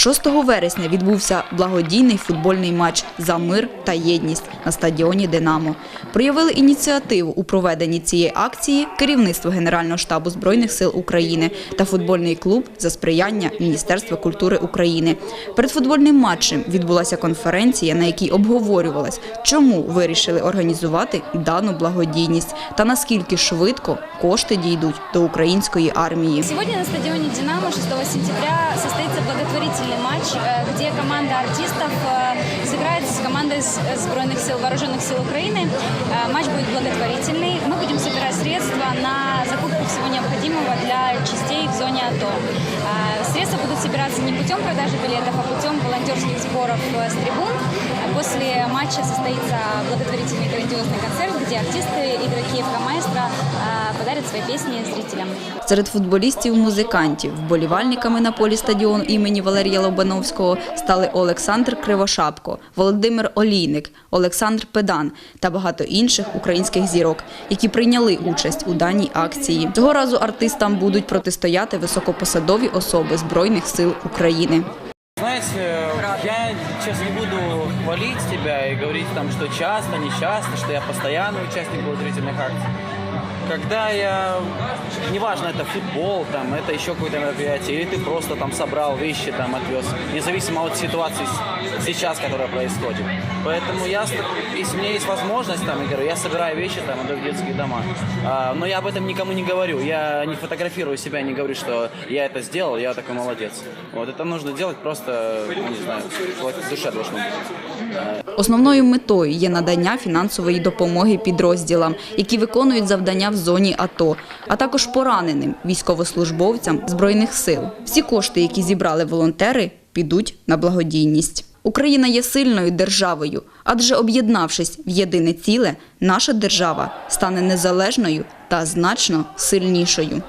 6 вересня відбувся благодійний футбольний матч за мир та єдність на стадіоні Динамо. Проявили ініціативу у проведенні цієї акції керівництво Генерального штабу Збройних сил України та футбольний клуб за сприяння Міністерства культури України. Перед футбольним матчем відбулася конференція, на якій обговорювалось, чому вирішили організувати дану благодійність та наскільки швидко кошти дійдуть до української армії. Сегодня на стадионе «Динамо» 6 сентября благотворительный матч, э, где команда артистов э, сыграет с командой с- Сбройных сил, Вооруженных сил Украины. Э, Матч будет благотворительный. Мы будем собирать средства на закупку всего необходимого для частей в зоне АТО. Э, Средства будут собираться не путем продажи билетов, а путем волонтерских сборов э, с трибун. После матча состоится благотворительный грандиозный концерт, где артисты, игроки ФК «Маэстро» э, подарят свои песни зрителям. Серед футболістів-музикантів вболівальниками на полі стадіону імені Валерія Лобановського стали Олександр Кривошапко, Володимир Олійник, Олександр Педан та багато інших українських зірок, які прийняли участь у даній акції. Цього разу артистам будуть протистояти високопосадові особи Збройних сил України. Знаете, я сейчас не буду хвалить тебя и говорить там, что часто, не часто, что я постоянный участник благотворительных акций. Когда я, неважно, это футбол, там, это еще какое-то мероприятие, или ты просто там собрал вещи, там, отвез, независимо от ситуации с- сейчас, которая происходит. Поэтому я, ст- если у меня есть возможность, там, я говорю, я собираю вещи, там, отдаю в детские дома. А, но я об этом никому не говорю, я не фотографирую себя, не говорю, что я это сделал, я такой молодец. Вот, это нужно делать просто, ну, не знаю, в душе должно быть. Основною метою є надання фінансової допомоги підрозділам, які виконують завдання в зоні АТО, а також пораненим військовослужбовцям Збройних сил. Всі кошти, які зібрали волонтери, підуть на благодійність. Україна є сильною державою, адже об'єднавшись в єдине ціле, наша держава стане незалежною та значно сильнішою.